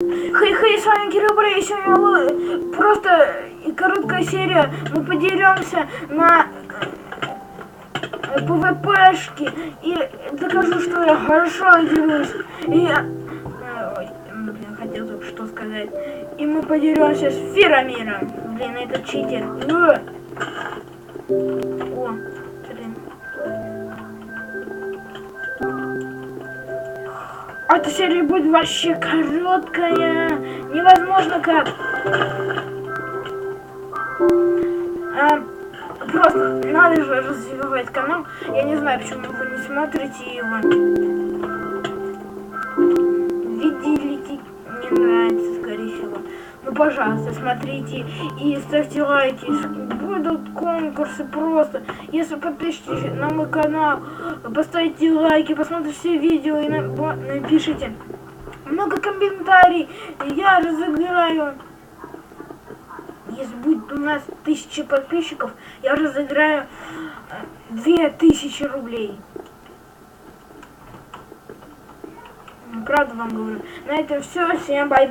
Хей, хей, с вами Кирилл Брей, сегодня просто короткая серия, мы подеремся на ПВПшки и докажу, что я хорошо дерусь. И я... э, м, блин, хотел только что сказать. И мы подеремся с Фирамиром. Блин, это читер. О, Эта серия будет вообще короткая. Невозможно как. А, просто надо же развивать канал. Я не знаю, почему вы не смотрите его. Виделите не нравится. Ну, пожалуйста, смотрите и ставьте лайки. Будут конкурсы просто. Если подпишитесь на мой канал, поставите лайки, посмотрите все видео и напишите много комментариев. Я разыграю. Если будет у нас тысяча подписчиков, я разыграю э, две тысячи рублей. Ну, Правда вам говорю. На этом все. Всем бай.